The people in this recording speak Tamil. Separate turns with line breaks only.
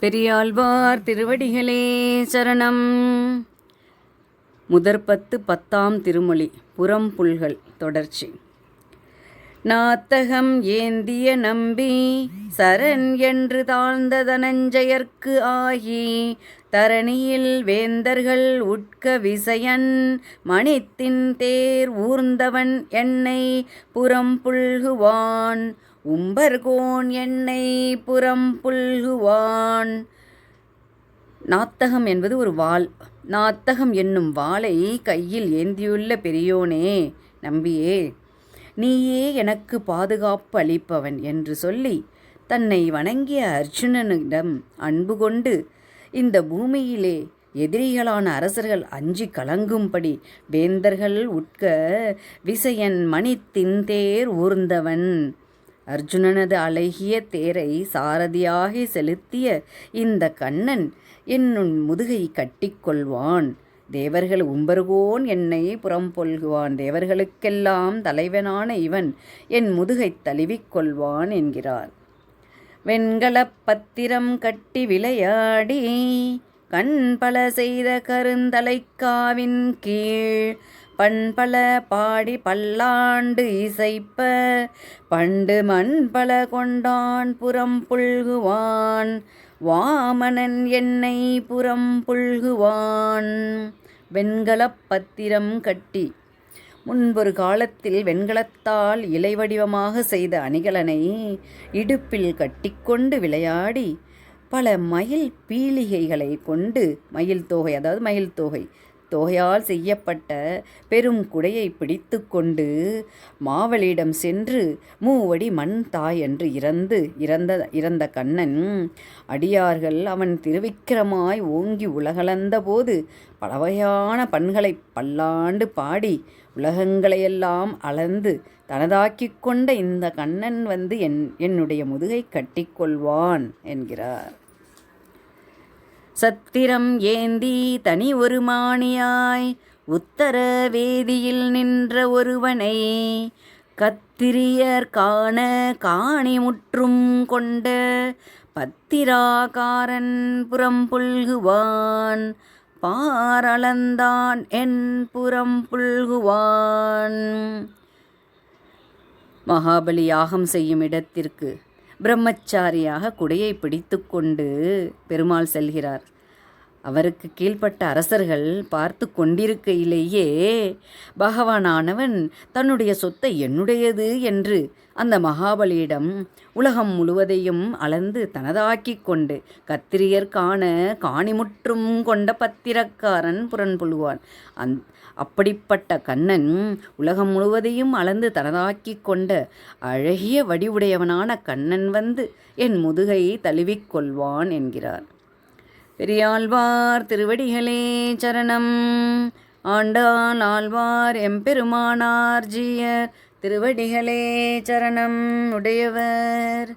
பெரியாழ்வார் திருவடிகளே சரணம். முதற்பத்து பத்தாம் திருமொழி புறம்புல்கள் தொடர்ச்சி. நாத்தகம் ஏந்திய நம்பி சரண் என்று தாழ்ந்த தனஞ்சயர்க்கு ஆகி தரணியில் வேந்தர்கள் உட்க விசயன் மணித்தின் தேர் ஊர்ந்தவன் என்னை புறம் புல்குவான். உம்பர்கோன் என்னை புறம் புல்குவான். நாத்தகம் என்பது ஒரு வாள். நாத்தகம் என்னும் வாளை கையில் ஏந்தியுள்ள பெரியோனே நம்பியே நீயே எனக்கு பாதுகாப்பு அளிப்பவன் என்று சொல்லி தன்னை வணங்கிய அர்ஜுனனிடம் அன்பு கொண்டு இந்த பூமியிலே எதிரிகளான அரசர்கள் அஞ்சி கலங்கும்படி வேந்தர்கள் உட்க விசயன் மணித்தின் தேர் ஊர்ந்தவன். அர்ஜுனனது அழகிய தேரை சாரதியாகி செலுத்திய இந்த கண்ணன் என்னுன் முதுகை கட்டிக்கொள்வான். தேவர்கள் உம்பருகோன் என்னை புறம்பொல்குவான் தேவர்களுக்கெல்லாம் தலைவனான இவன் என் முதுகைத் தழுவிக்கொள்வான் என்கிறார். வெண்கலப் பத்திரம் கட்டி விளையாடி கண் பல செய்த கருந்தலைக்காவின் கீழ் பண்பல பாடி பல்லாண்டு இசைப்ப பண்டு மண் பல கொண்டான் புறம் புல்குவான் வாமனன் என்னை புறம் புல்குவான். வெண்கலப் பத்திரம் கட்டி முன்பொரு காலத்தில் வெண்கலத்தால் இலை வடிவமாக செய்த அணிகலனை இடுப்பில் கட்டிக்கொண்டு விளையாடி பல மயில் பீலிகைகளை கொண்டு மயில் தோகை அதாவது மயில் தோகை தோகையால் செய்யப்பட்ட பெரும் குடையை பிடித்து கொண்டு மாவளியிடம் சென்று மூவடி மண் தாய் என்று இறந்து இறந்த இறந்த கண்ணன் அடியார்கள் அவன் திருவிக்கிரமாய் ஓங்கி உலகளந்த போது பலவகையான பண்களை பல்லாண்டு பாடி உலகங்களையெல்லாம் அளந்து தனதாக்கிக் கொண்ட இந்த கண்ணன் வந்து என் என்னுடைய முதுகை கட்டிக்கொள்வான் என்கிறார். சத்திரம் ஏந்தி தனி ஒரு மாணியாய் உத்தர வேதியில் நின்ற ஒருவனை கத்திரியர் காண காணி முற்றும் கொண்ட பத்திராகாரன் புறம் புல்குவான் பாரளந்தான் என் புறம் புல்குவான். மகாபலி யாகம் செய்யும் இடத்திற்கு பிரம்மச்சாரியாக குடையை பிடித்துக்கொண்டு பெருமாள் செல்கிறார். அவருக்கு கீழ்ப்பட்ட அரசர்கள் பார்த்து கொண்டிருக்கையிலேயே பகவானானவன் தன்னுடைய சொத்தை என்னுடையது என்று அந்த மகாபலியிடம் உலகம் முழுவதையும் அளந்து தனதாக்கிக் கொண்டு கத்திரியர் காண காணிமுற்றும் கொண்ட பத்திரக்காரன் புறன்புழுவான். அந் அப்படிப்பட்ட கண்ணன் உலகம் முழுவதையும் அளந்து தனதாக்கிக் கொண்ட அழகிய வடிவுடையவனான கண்ணன் வந்து என் முதுகை தழுவிக்கொள்வான் என்கிறார். பெரியாழ்வார் திருவடிகளே சரணம். ஆண்டாள் ஆழ்வார் எம்பெருமானார் ஜீயர் திருவடிகளே சரணம். உடையவர்